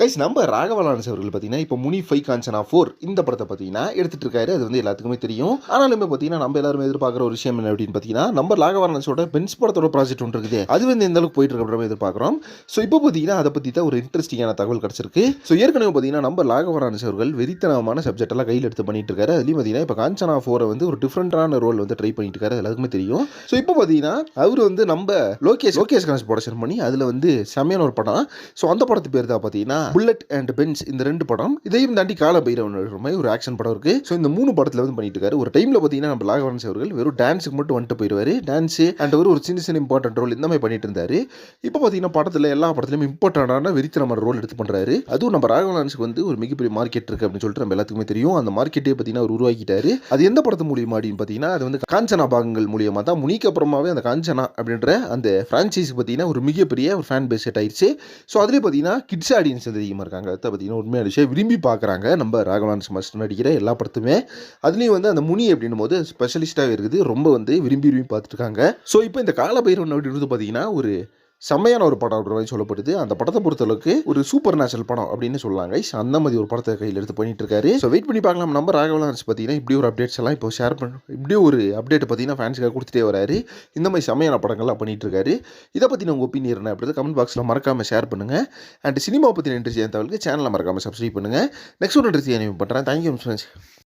Guys நம்ம ராகவலானஸ் அவர்கள் பார்த்தீங்கன்னா இப்போ முனி ஃபை காஞ்சனா ஃபோர் இந்த படத்தை பார்த்தீங்கன்னா எடுத்துட்டு இருக்காரு அது வந்து எல்லாத்துக்குமே தெரியும். ஆனாலுமே பார்த்தீங்கன்னா நம்ம எல்லாரும் எதிர்பார்க்குற ஒரு விஷயம் என்ன அப்படின்னு பார்த்தீங்கன்னா நம்ம ராகவலானஸோட பென்ஸ் படத்தோட ப்ராஜெக்ட் ஒன்று இருக்குது. அது வந்து எந்த அளவுக்கு போயிட்டு இருக்கிற எதிர்பார்க்குறோம். ஸோ இப்போ பார்த்தீங்கன்னா அதை பற்றி தான் ஒரு இன்ட்ரெஸ்டிங்கான தகவல் கிடச்சிருக்கு. ஸோ ஏற்கனவே பார்த்தீங்கன்னா நம்ம ராகவலானஸ் அவர்கள் வெறித்தனமான சப்ஜெக்ட் எல்லாம் கையில் எடுத்து பண்ணிட்டு இருக்காரு. அதுலேயும் பார்த்தீங்கன்னா இப்போ காஞ்சனா ஃபோரை வந்து ஒரு டிஃப்ரெண்டான ரோல் வந்து ட்ரை பண்ணிட்டு இருக்காரு. எல்லாருக்குமே தெரியும். ஸோ இப்போ பார்த்தீங்கன்னா அவர் வந்து நம்ம லோகேஷ் லோகேஷ் கணேஷ் ப்ரொடக்ஷன் பண்ணி அதில் வந்து செம்மையான ஒரு படம். ஸோ அந்த படத்து பேர் தான் பார்த்தீங்கன்னா புல்லட் அண்ட் பென்ஸ் இந்த ரெண்டு படம் இதையும் தாண்டி கால பைரவன் மாதிரி ஒரு ஆக்ஷன் படம் இருக்கு. ஸோ இந்த மூணு படத்தில் வந்து பண்ணிட்டு இருக்காரு ஒரு டைமில் பார்த்தீங்கன்னா நம்ம ராகவன்ஸ் அவர்கள் வெறும் டான்ஸுக்கு மட்டும் வந்துட்டு போயிடுவாரு டான்ஸ் அண்ட் ஒரு ஒரு சின்ன சின்ன இம்பார்ட்டன்ட் ரோல் இந்த மாதிரி பண்ணிட்டு இருந்தாரு. இப்போ பார்த்தீங்கன்னா படத்தில் எல்லா படத்துலையும் இம்பார்ட்டண்டான வெறித்தனமான ரோல் எடுத்து பண்ணுறாரு அதுவும் நம்ம ராகவன்ஸுக்கு வந்து ஒரு மிகப்பெரிய மார்க்கெட் இருக்கு அப்படின்னு சொல்லிட்டு நம்ம எல்லாத்துக்குமே தெரியும். அந்த மார்க்கெட்டே பார்த்தீங்கன்னா அவர் உருவாக்கிட்டாரு. அது எந்த படத்து மூலியமா அப்படின்னு பார்த்தீங்கன்னா அது வந்து காஞ்சனா பாகங்கள் மூலியமாக தான். முனிக்கு அப்புறமாவே அந்த காஞ்சனா அப்படின்ற அந்த ஃப்ரான்ச்சைஸ் பார்த்தீங்கன்னா ஒரு மிகப்பெரிய ஒரு ஃபேன் பேஸ் செட் ஆயிடுச்சு ஸோ அதுலேயே பார்த்தீங்கன்னா கிட்ஸ் ஆடியன்ஸ் வந்து அதிகமாக இருக்காங்க. அதை பார்த்தீங்கன்னா உண்மையான விஷயம் விரும்பி பார்க்குறாங்க. நம்ம ராகவான்ஸ் மஸ்ட் நடிக்கிற எல்லா படத்துமே. அதுலேயும் வந்து அந்த முனி அப்படின்னும் போது ஸ்பெஷலிஸ்ட்டாக இருக்குது. ரொம்ப வந்து விரும்பி விரும்பி பார்த்துட்டு இருக்காங்க. ஸோ இப்போ இந்த காலபைரவன் அப்படின்றது பார்த்தீங்கன்னா ஒரு செம்மையான ஒரு படம் அப்படின்ற மாதிரி சொல்லப்படுது. அந்த படத்தை பொறுத்தளவுக்கு ஒரு சூப்பர் நேச்சுரல் படம் அப்படின்னு சொல்லாங்க. அந்த மாதிரி ஒரு படத்தை கையில் எடுத்து பண்ணிட்டு இருக்காரு ஸோ வெயிட் பண்ணி பார்க்கலாம். நம்ம ராகவலான்ஸ் பார்த்தீங்கன்னா இப்படி ஒரு அப்டேட்ஸ் எல்லாம் இப்போ ஷேர் பண்ண இப்படி ஒரு அப்டேட் பார்த்தீங்கன்னா ஃபேன்ஸுக்காக கொடுத்துட்டே வராரு. இந்த மாதிரி செம்மையான படங்கள்லாம் பண்ணிட்டு இருக்காரு இதை பற்றின உங்கள் ஒப்பீனியன் என்ன அப்படி கமெண்ட் பாக்ஸில் மறக்காம ஷேர் பண்ணுங்க. அண்ட் சினிமா பற்றின இன்ட்ரெஸ்ட் தகவலுக்கு சேனலை மறக்காம சப்ஸ்கிரைப் பண்ணுங்க. நெக்ஸ்ட் ஒரு இன்ட்ரெஸ்ட் பண்ணுறேன் தேங்க்யூ ஃப்ரெண்ட்ஸ்